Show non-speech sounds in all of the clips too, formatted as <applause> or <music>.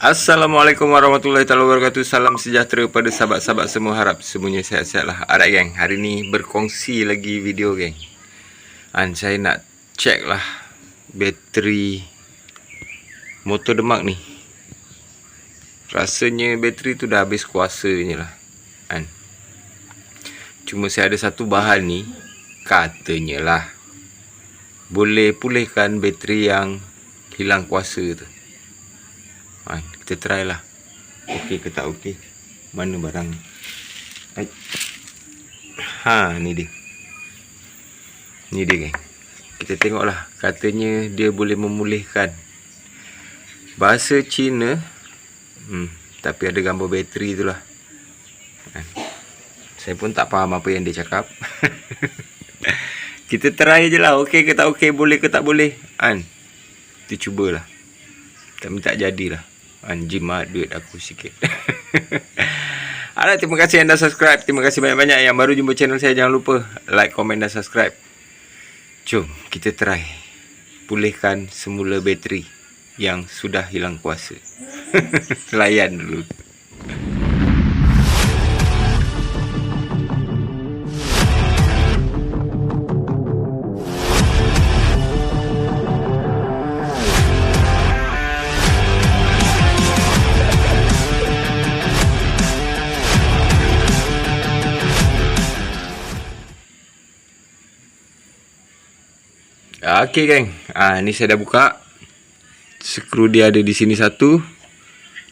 Assalamualaikum warahmatullahi wabarakatuh. Salam sejahtera pada sahabat-sahabat semua. Harap semuanya sihat-sihat lah. Ada geng, hari ni berkongsi lagi video geng. And saya nak check lah bateri motor Demak ni. Rasanya bateri tu dah habis kuasa ni lah. Kan? Cuma saya ada satu bahan ni. Katanya lah. Boleh pulihkan bateri yang hilang kuasa tu. Ha, kita try lah. Okey ke tak okey. Mana barang ni? Ha, ni dia. Ni dia geng. Kita tengoklah. Katanya dia boleh memulihkan. Bahasa Cina. Hmm, tapi ada gambar bateri tu lah. Ha. Saya pun tak faham apa yang dia cakap. <laughs> Kita try je lah. Okey ke tak okey. Boleh ke tak boleh. Kan? Kita cubalah. Tak jadilah. Anjim lah duit aku sikit. <laughs> Alright terima kasih yang dah subscribe. Terima kasih banyak-banyak yang baru jumpa channel saya. Jangan lupa like, komen dan subscribe. Jom kita try Pulihkan semula bateri Yang sudah hilang kuasa. <laughs> Layan dulu Okey geng. Ah ni saya dah buka. Skru dia ada di sini satu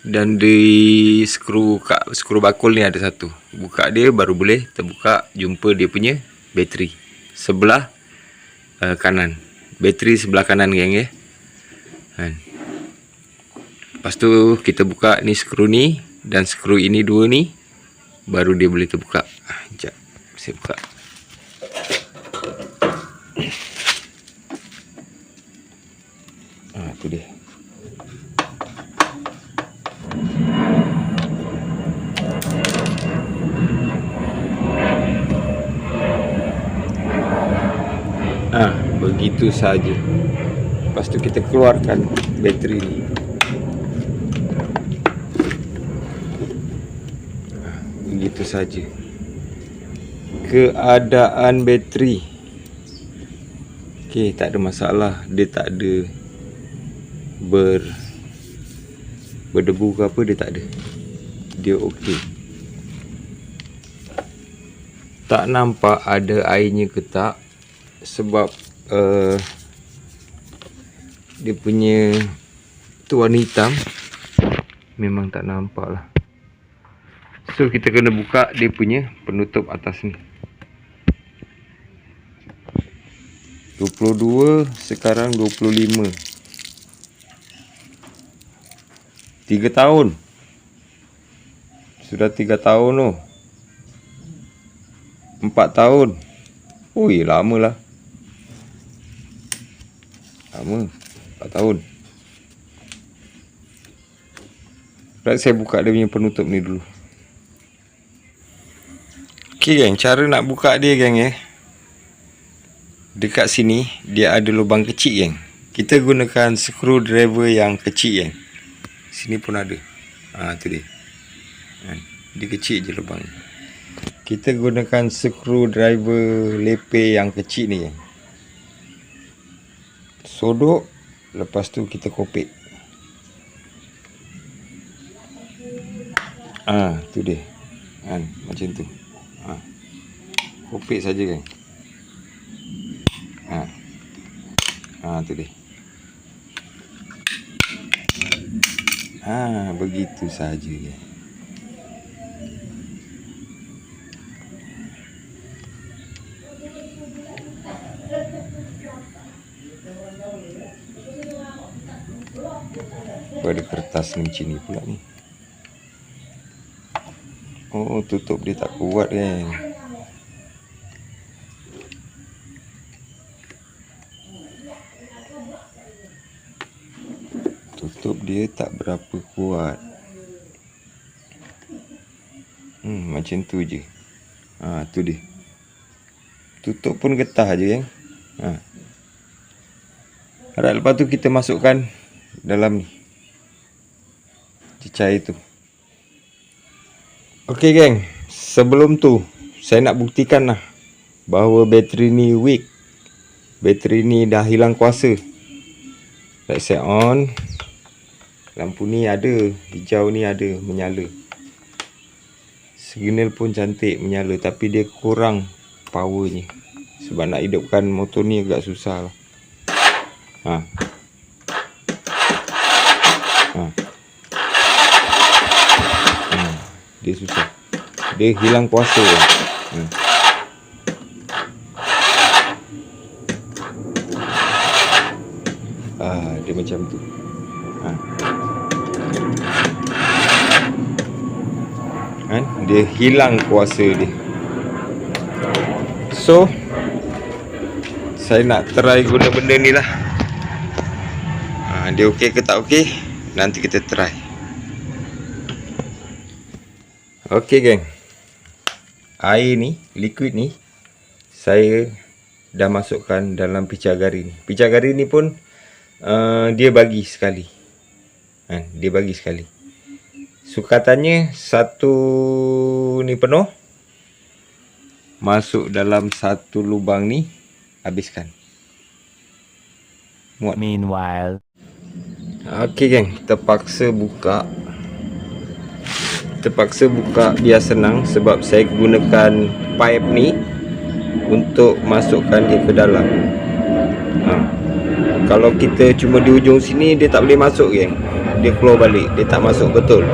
dan di skru kat skru bakul ni ada satu. Buka dia baru boleh terbuka jumpa dia punya bateri. Sebelah uh, kanan. Bateri sebelah kanan geng ya. Kan. Lepas tu kita buka ni skru ni dan skru ini dua ni baru dia boleh terbuka. Ah, jap. Saya buka. Tu dia. Ah, begitu saja. Lepas tu kita keluarkan bateri ni. Ah, begitu saja. Keadaan bateri. Okey, tak ada masalah. Dia tak ada ber berdebu ke apa dia tak ada. Dia okey. Tak nampak ada airnya ke tak sebab uh, dia punya tu warna hitam memang tak nampak lah. So kita kena buka dia punya penutup atas ni. 22 sekarang 25 Tiga tahun. Sudah tiga tahun tu. Empat tahun. Ui lama lah. Lama. Empat tahun. Baik saya buka dia punya penutup ni dulu. Okay geng. Cara nak buka dia geng eh Dekat sini Dia ada lubang kecil geng. Kita gunakan screwdriver yang kecil geng Sini pun ada. Ha tu dia. Ha, dia kecil je lubang. Kita gunakan screwdriver lepe yang kecil ni. Sodok lepas tu kita kopek. Ah, tu dia. Kan macam tu. Ha. Kopek saja kan. Ha. Ha tu dia. Ha, begitu saja. Pada kertas ni ni pula ni. Oh, tutup dia tak kuat kan. tutup dia tak berapa kuat. Hmm, macam tu je. Ha, tu dia. Tutup pun getah je, kan? Ha. Harap lepas tu kita masukkan dalam ni. cecair tu. Okey geng, sebelum tu saya nak buktikan lah bahawa bateri ni weak. Bateri ni dah hilang kuasa. Let's set on. Lampu ni ada, hijau ni ada menyala. Signal pun cantik menyala tapi dia kurang powernya. Sebab nak hidupkan motor ni agak susah lah. Ha. Ha. ha. Dia susah. Dia hilang kuasa. Ha. Ah, dia macam tu. Ha. Kan? Dia hilang kuasa dia. So, saya nak try guna benda ni lah. Ha, dia okey ke tak okey? Nanti kita try. Okey geng. Air ni, liquid ni saya dah masukkan dalam picagari ni. Picagari ni pun uh, dia bagi sekali. Ha, dia bagi sekali. Sukatannya satu ni penuh masuk dalam satu lubang ni habiskan. Muat. Meanwhile. Okey geng, terpaksa buka. Terpaksa buka biar senang sebab saya gunakan pipe ni untuk masukkan dia ke dalam. Ha. Kalau kita cuma di ujung sini dia tak boleh masuk geng. Dia keluar balik, dia tak masuk betul.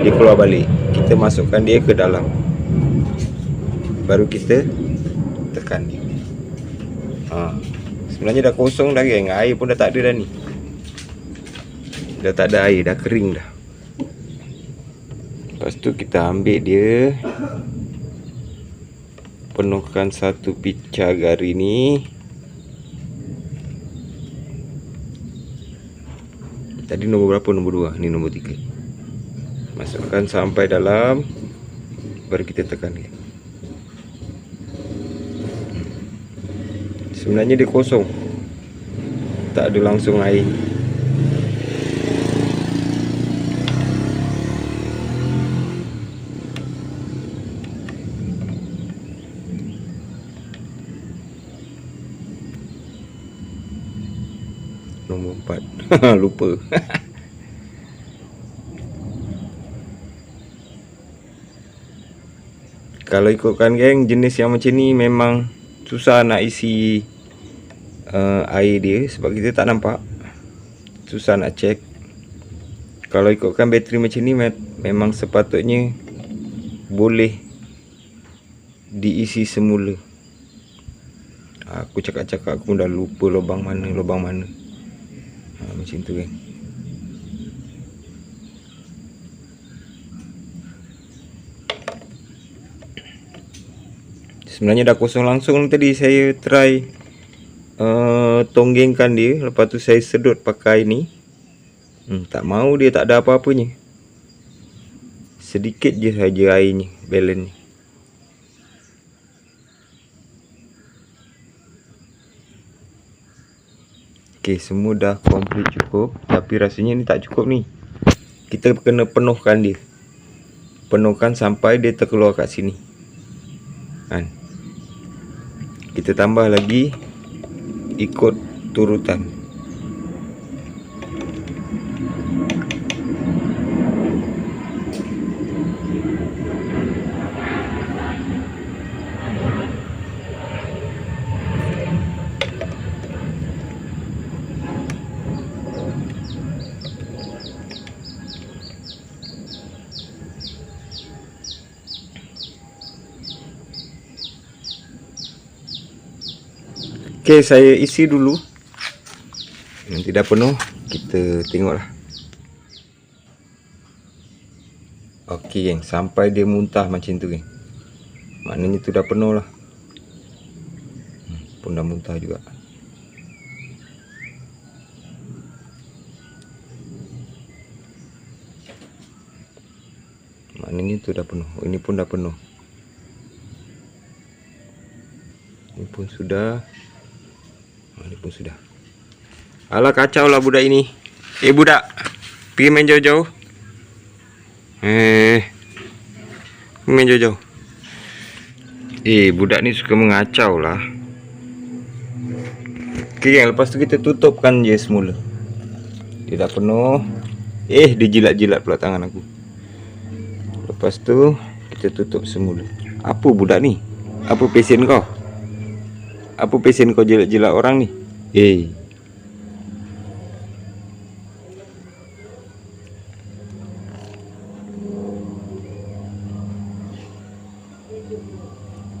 Dia keluar balik. Kita masukkan dia ke dalam. Baru kita tekan dia. Ha. Sebenarnya dah kosong dah geng. Air pun dah tak ada dah ni. Dah tak ada air, dah kering dah. Lepas tu kita ambil dia. Penuhkan satu pica gari ni. Tadi nombor berapa? Nombor dua. Ni nombor tiga. Masukkan sampai dalam. Baru kita tekan dia. Sebenarnya dia kosong Tak ada langsung air Nombor 4 <laughs> Lupa. <laughs> Kalau ikutkan geng Jenis yang macam ni memang Susah nak isi uh, air dia sebab kita tak nampak. Susah nak check. Kalau ikutkan bateri macam ni memang sepatutnya boleh diisi semula. Aku cakap-cakap aku dah lupa lubang mana lubang mana ha, macam tu kan. Sebenarnya dah kosong langsung tadi saya try uh, tonggengkan dia. Lepas tu saya sedut pakai ni. Hmm, tak mau dia tak ada apa-apanya. Sedikit je saja airnya balance. ni ok semua dah complete cukup. Tapi rasanya ni tak cukup ni. Kita kena penuhkan dia. Penuhkan sampai dia terkeluar kat sini. Kan? Kita tambah lagi ikut turutan Okey, saya isi dulu. Nanti dah penuh, kita tengoklah. Okey, geng, sampai dia muntah macam tu, geng. Maknanya tu dah penuh lah. Hmm, pun dah muntah juga. Maknanya tu dah penuh. Ini pun dah penuh. Ini pun sudah. Pun sudah. Alah kacau lah budak ini. Eh budak. Pergi main jauh-jauh. Eh. Main jauh-jauh. Eh, budak ni suka mengacau lah. Okay, yang lepas tu kita tutupkan je semula. Dia dah penuh. Eh, dia jilat-jilat pula tangan aku. Lepas tu, kita tutup semula. Apa budak ni? Apa pesen kau? Apa pesen kau jilat-jilat orang ni? Eh.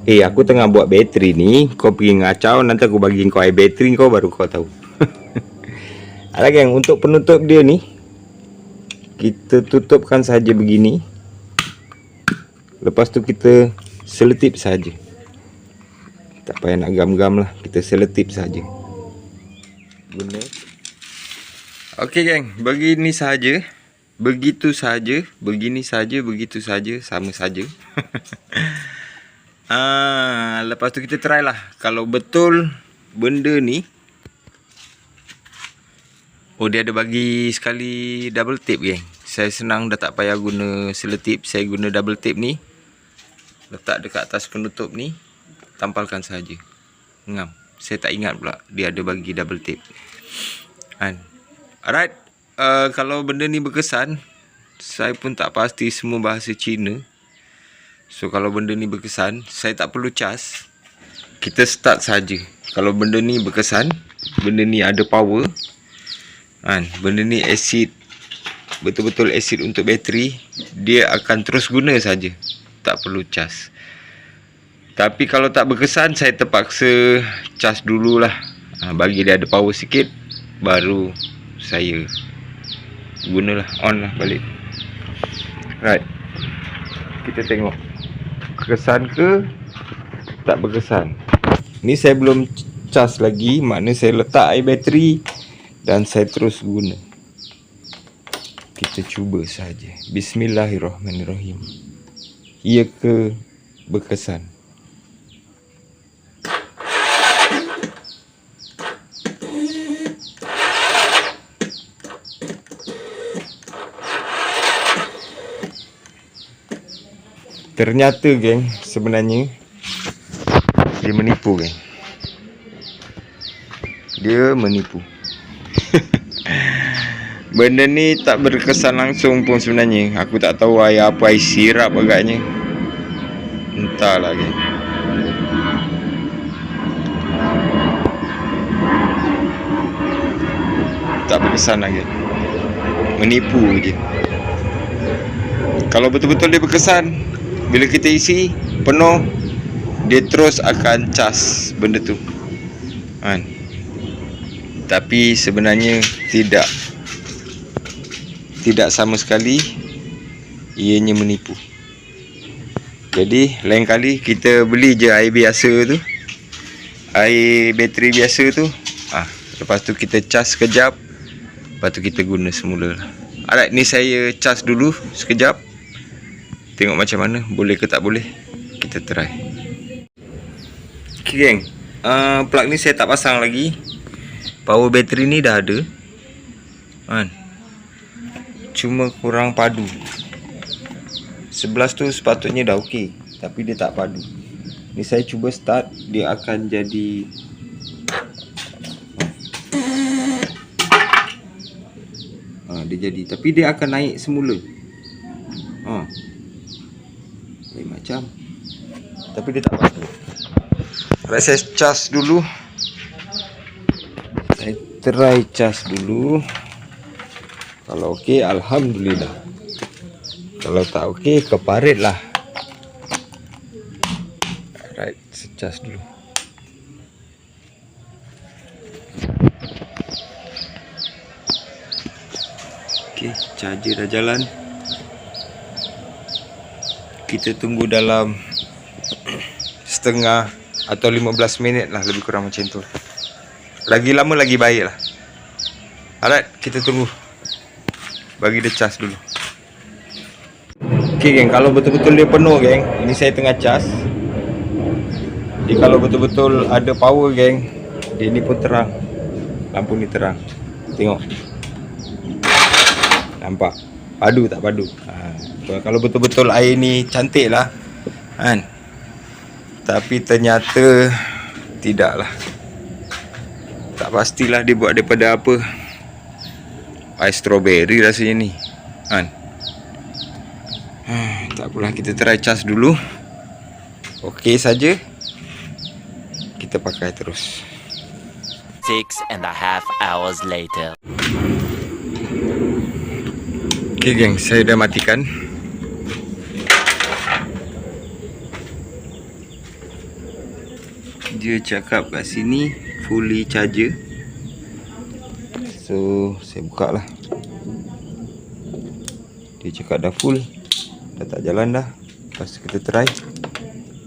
Eh aku tengah buat bateri ni Kau pergi ngacau Nanti aku bagi kau air bateri kau baru kau tahu <laughs> Ada geng untuk penutup dia ni Kita tutupkan saja begini Lepas tu kita seletip saja. Tak payah nak gam-gam lah Kita seletip saja. Guna Okey geng Bagi ni saja Begitu saja Begini saja Begitu saja Sama saja <laughs> Ah, lepas tu kita try lah. Kalau betul benda ni Oh dia ada bagi sekali double tape geng. Saya senang dah tak payah guna seletip, saya guna double tape ni. Letak dekat atas penutup ni, tampalkan saja. Ngam. Saya tak ingat pula dia ada bagi double tape. Kan. Alright. Uh, kalau benda ni berkesan, saya pun tak pasti semua bahasa Cina. So kalau benda ni berkesan Saya tak perlu cas Kita start saja. Kalau benda ni berkesan Benda ni ada power kan, Benda ni acid Betul-betul acid untuk bateri Dia akan terus guna saja. Tak perlu cas Tapi kalau tak berkesan Saya terpaksa cas dululah. Ha, Bagi dia ada power sikit Baru saya Gunalah on lah balik. Right. Kita tengok. Berkesan ke tak berkesan? Ni saya belum cas lagi makna saya letak air bateri dan saya terus guna. Kita cuba saja. Bismillahirrahmanirrahim. Ia ke berkesan Ternyata geng sebenarnya dia menipu geng. Dia menipu. <laughs> Benda ni tak berkesan langsung pun sebenarnya. Aku tak tahu air apa air sirap agaknya. Entahlah geng. Tak berkesan lagi. Menipu je. Kalau betul-betul dia berkesan, bila kita isi penuh dia terus akan cas benda tu. Kan? Tapi sebenarnya tidak. Tidak sama sekali ianya menipu. Jadi lain kali kita beli je air biasa tu. Air bateri biasa tu. Ah lepas tu kita cas sekejap. Lepas tu kita guna semula Alright, ni saya cas dulu sekejap Tengok macam mana Boleh ke tak boleh Kita try. Okay geng. Uh, Plug ni saya tak pasang lagi. Power battery ni dah ada. Kan? Cuma kurang padu. 11 tu sepatutnya dah ok Tapi dia tak padu. Ni saya cuba start Dia akan jadi Ha, dia jadi. Tapi dia akan naik semula. Ha macam tapi dia tak pasti Alright saya cas dulu. Saya try cas dulu. Kalau ok Alhamdulillah. Kalau tak ok keparit lah. Alright saya cas dulu. Ok charger dah jalan. Kita tunggu dalam setengah atau 15 minit lah lebih kurang macam tu. Lagi lama lagi baik lah. Alright kita tunggu. Bagi dia cas dulu. Ok geng. Kalau betul-betul dia penuh geng ini saya tengah cas jadi kalau betul-betul ada power geng dia ni pun terang. Lampu ni terang. Tengok. Nampak? Padu tak padu. Ha, kalau betul-betul air ni cantik lah. Kan? Tapi ternyata tidaklah. Tak pastilah dia buat daripada apa. Ais strawberry rasanya ni. Kan? Ha, tak apalah kita try cas dulu. Okey saja. Kita pakai terus. Six and a half hours later. Okay geng, saya dah matikan Dia cakap kat sini fully charger. So, saya buka lah Dia cakap dah full. Dah tak jalan dah. Lepas kita try.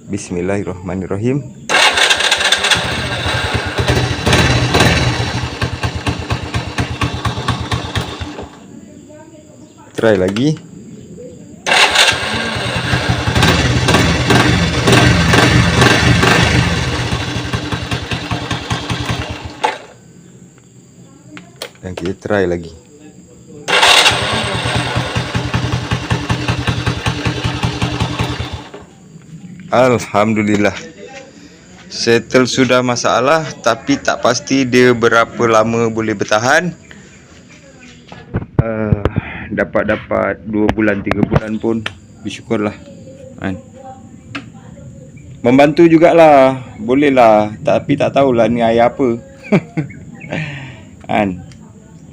Bismillahirrahmanirrahim. Try lagi dan kita try lagi. Alhamdulillah. Settle sudah masalah Tapi tak pasti dia berapa lama boleh bertahan. Uh, dapat-dapat 2 bulan 3 bulan pun bersyukurlah. Kan? Membantu jugalah bolehlah tapi tak tahulah ni air apa. <laughs> Kan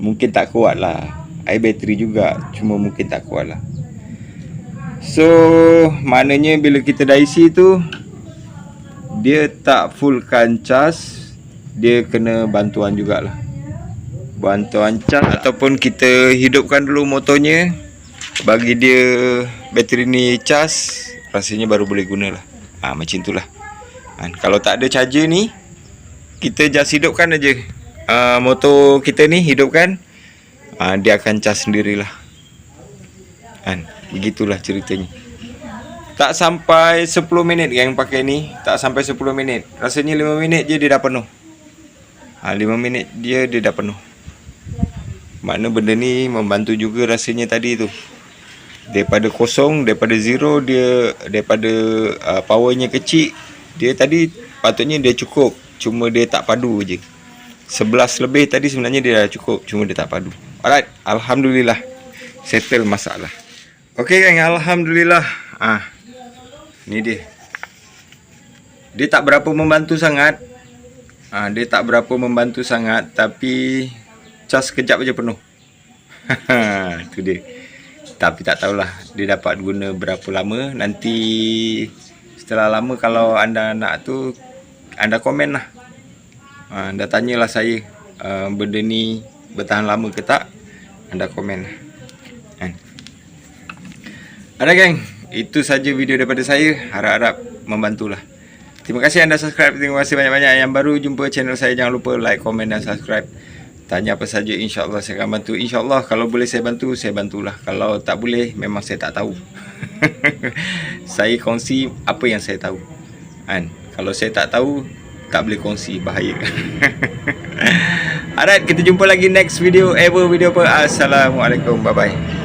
mungkin tak kuat lah. Air bateri juga cuma mungkin tak kuat lah. So maknanya bila kita dah isi tu dia tak fullkan cas dia kena bantuan jugalah. Bantuan cas ataupun kita hidupkan dulu motornya bagi dia bateri ni cas rasanya baru boleh guna lah. Ha, macam itulah ha, kalau tak ada charger ni kita just hidupkan aja uh, motor kita ni hidupkan uh, dia akan cas sendirilah. Kan? Begitulah ceritanya. Tak sampai 10 minit yang pakai ni. Tak sampai 10 minit. Rasanya 5 minit je dia dah penuh. Ha, 5 minit dia dia dah penuh. Makna benda ni membantu juga rasanya tadi tu. Daripada kosong, daripada zero dia daripada uh, powernya kecil, dia tadi patutnya dia cukup. Cuma dia tak padu je. 11 lebih tadi sebenarnya dia dah cukup, cuma dia tak padu. Alright, alhamdulillah settle masalah. Okey kan, alhamdulillah. Ah. Ni dia. Dia tak berapa membantu sangat. Ah, dia tak berapa membantu sangat tapi cas kejap aja penuh. <laughs> tu dia. Tapi tak tahulah dia dapat guna berapa lama. Nanti setelah lama kalau anda nak tu anda komen lah. Anda tanyalah saya uh, benda ni bertahan lama ke tak. Anda komen lah. Kan? Ada geng, itu saja video daripada saya. Harap-harap membantulah. Terima kasih anda subscribe. Terima kasih banyak-banyak yang baru jumpa channel saya. Jangan lupa like, komen dan subscribe tanya apa saja insyaallah saya akan bantu insyaallah kalau boleh saya bantu saya bantulah kalau tak boleh memang saya tak tahu <laughs> saya kongsi apa yang saya tahu kan kalau saya tak tahu tak boleh kongsi bahaya. <laughs> Alright kita jumpa lagi next video ever video apa? Assalamualaikum bye bye